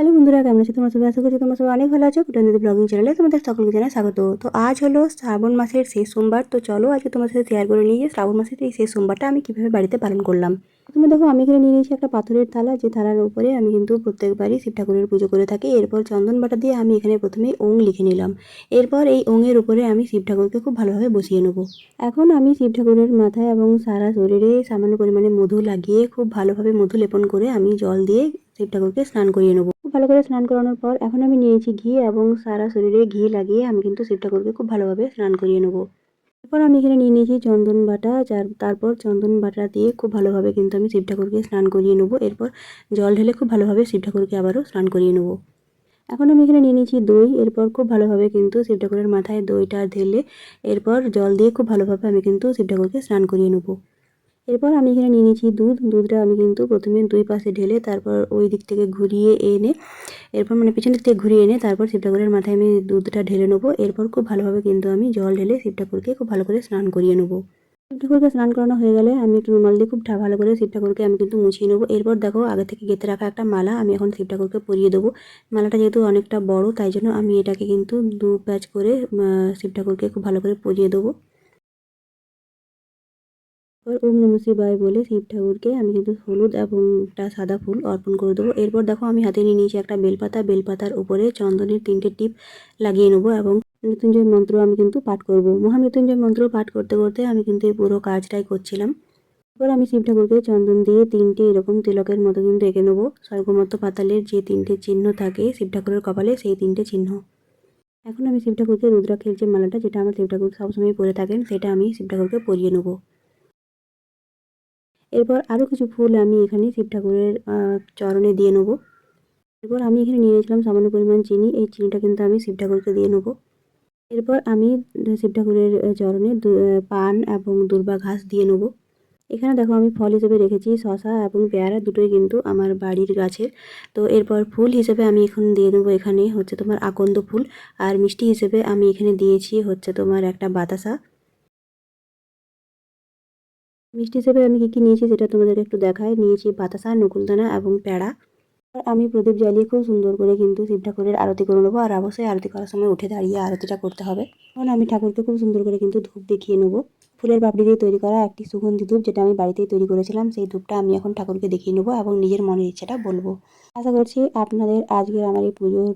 Hello বন্ধুরা, কেমন আছো তোমার সবাই? আশা করছি তোমার সবাই অনেক ভালো আছো। কুটন্দিদি ব্লগিং চ্যানেলে তোমাদের সকলকে জানাই স্বাগত। তো আজ হলো শ্রাবণ মাসের শেষ সোমবার। তো চলো আজকে তোমার সাথে শেয়ার করে নিয়ে যে শ্রাবণ মাসের এই শেষ সোমবারটা আমি কীভাবে বাড়িতে পালন করলাম। তুমি দেখো, আমি এখানে নিয়ে নিয়েছি একটা পাথরের থালা, যে থালার উপরে আমি কিন্তু প্রত্যেকবারই শিব ঠাকুরের পুজো করে থাকি। এরপর চন্দন বাটা দিয়ে আমি এখানে প্রথমেই ওং লিখে নিলাম। এরপর এই ওঙের উপরে আমি শিব ঠাকুরকে খুব ভালোভাবে বসিয়ে নেব। এখন আমি শিব ঠাকুরের মাথায় এবং সারা শরীরে সামান্য পরিমাণে মধু লাগিয়ে খুব ভালোভাবে মধু লেপন করে আমি জল দিয়ে শিব ঠাকুরকে স্নান করিয়ে নেব। খুব ভালো করে স্নান করানোর পর এখন আমি নিয়েছি ঘি এবং সারা শরীরে ঘি লাগিয়ে আমি কিন্তু শিব ঠাকুরকে খুব ভালোভাবে স্নান করিয়ে নেব। এরপর আমি এখানে নিয়ে নিয়েছি চন্দন বাটা, যার তারপর চন্দন বাটা দিয়ে খুব ভালোভাবে কিন্তু আমি শিব ঠাকুরকে স্নান করিয়ে নেব। এরপর জল ঢেলে খুব ভালোভাবে শিব ঠাকুরকে আবারও স্নান করিয়ে নেব। এখন আমি এখানে নিয়ে নিয়েছি দই, এরপর খুব ভালোভাবে কিন্তু শিব ঠাকুরের মাথায় দইটা ঢেলে, এরপর জল দিয়ে খুব ভালোভাবে আমি কিন্তু শিব ঠাকুরকে স্নান করিয়ে নেব। এরপর আমি এখানে নিয়ে নিয়েছি দুধ। দুধটা আমি কিন্তু প্রথমে দুই পাশে ঢেলে তারপর ওই দিক থেকে ঘুরিয়ে এনে, এরপর মানে পিছন দিক থেকে ঘুরিয়ে এনে তারপর শিব ঠাকুরের মাথায় আমি দুধটা ঢেলে নেব। এরপর খুব ভালোভাবে কিন্তু আমি জল ঢেলে শিব ঠাকুরকে খুব ভালো করে স্নান করিয়ে নেব। শিব ঠাকুরকে স্নান করানো হয়ে গেলে আমি একটু রুমাল দিয়ে খুব ভালো করে শিব ঠাকুরকে আমি কিন্তু মুছিয়ে নেব। এরপর দেখো আগে থেকে গেঁথে রাখা একটা মালা আমি এখন শিব ঠাকুরকে পরিয়ে দেবো। মালাটা যেহেতু অনেকটা বড়, তাই জন্য আমি এটাকে কিন্তু দু প্যাচ করে শিব ঠাকুরকে খুব ভালো করে পরিয়ে দেবো। এরপর ওম নম শিবায় বলে শিব ঠাকুরকে আমি কিন্তু হলুদ এবং একটা সাদা ফুল অর্পণ করে দেবো। এরপর দেখো আমি হাতে নিয়ে নিয়েছি একটা বেলপাতা। বেলপাতার উপরে চন্দনের তিনটে টিপ লাগিয়ে নেব এবং মৃত্যুঞ্জয় মন্ত্র আমি কিন্তু পাঠ করব। মহামৃত্যুঞ্জয় মন্ত্র পাঠ করতে করতে আমি কিন্তু এই পুরো কাজটাই করছিলাম। এরপর আমি শিব ঠাকুরকে চন্দন দিয়ে তিনটে এরকম তিলকের মতো কিন্তু এঁকে নেব। স্বর্গমত্ত পাতালের যে তিনটে চিহ্ন থাকে শিব ঠাকুরের কপালে সেই তিনটে চিহ্ন। এখন আমি শিব ঠাকুরকে রুদ্রাক্ষের যে মালাটা, যেটা আমার শিব ঠাকুর সবসময় পরে থাকেন, সেটা আমি শিব ঠাকুরকে পরিয়ে নেব। এরপর আরও কিছু ফুল আমি এখানে শিব ঠাকুরের চরণে দিয়ে নেব। এরপর আমি এখানে নিয়ে নিয়েছিলাম সামান্য পরিমাণ চিনি, এই চিনিটা কিন্তু আমি শিব ঠাকুরকে দিয়ে নেব। এরপর আমি শিব ঠাকুরের চরণে পান এবং দুর্বা ঘাস দিয়ে নেব। এখানে দেখো আমি ফল হিসেবে রেখেছি শশা এবং পেয়ারা দুটোই কিন্তু আমার বাড়ির গাছের। তো এরপর ফুল হিসেবে আমি এখন দিয়ে নেব এখানে হচ্ছে তোমার আকন্দ ফুল, আর মিষ্টি হিসেবে আমি এখানে দিয়েছি হচ্ছে তোমার একটা বাতাসা। মিষ্টি হিসেবে আমি কী কী নিয়েছি সেটা তোমাদেরকে একটু দেখাই। নিয়েছি বাতাসা, নকুলদানা এবং প্যাড়া আর আমি প্রদীপ জ্বালিয়ে খুব সুন্দর করে কিন্তু শিব ঠাকুরের আরতি করে নেব আর অবশ্যই আরতি করার সময় উঠে দাঁড়িয়ে আরতিটা করতে হবে। কারণ আমি ঠাকুরকে খুব সুন্দর করে কিন্তু ধূপ দেখিয়ে নেব। ফুলের পাপড়ি দিয়ে তৈরি করা একটি সুগন্ধি ধূপ যেটা আমি বাড়িতেই তৈরি করেছিলাম, সেই ধূপটা আমি এখন ঠাকুরকে দেখিয়ে নেব এবং নিজের মনের ইচ্ছাটা বলব। আশা করছি আপনাদের আজকের আমার এই পুজোর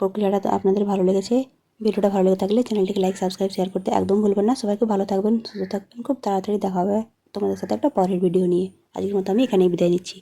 প্রক্রিয়াটা তো আপনাদের ভালো লেগেছে। ভিডিওটা ভালো লেগে থাকলে চ্যানেলটিকে লাইক সাবস্ক্রাইব শেয়ার করতে একদম ভুলবেন না। সবাইকে ভালো থাকবেন, সুস্থ থাকবেন। খুব তাড়াতাড়ি দেখা হবে। তোমাদের সাথে একটা পরের ভিডিও নিয়ে। আজকের মতো আমি এখানেই বিদায় নিচ্ছি।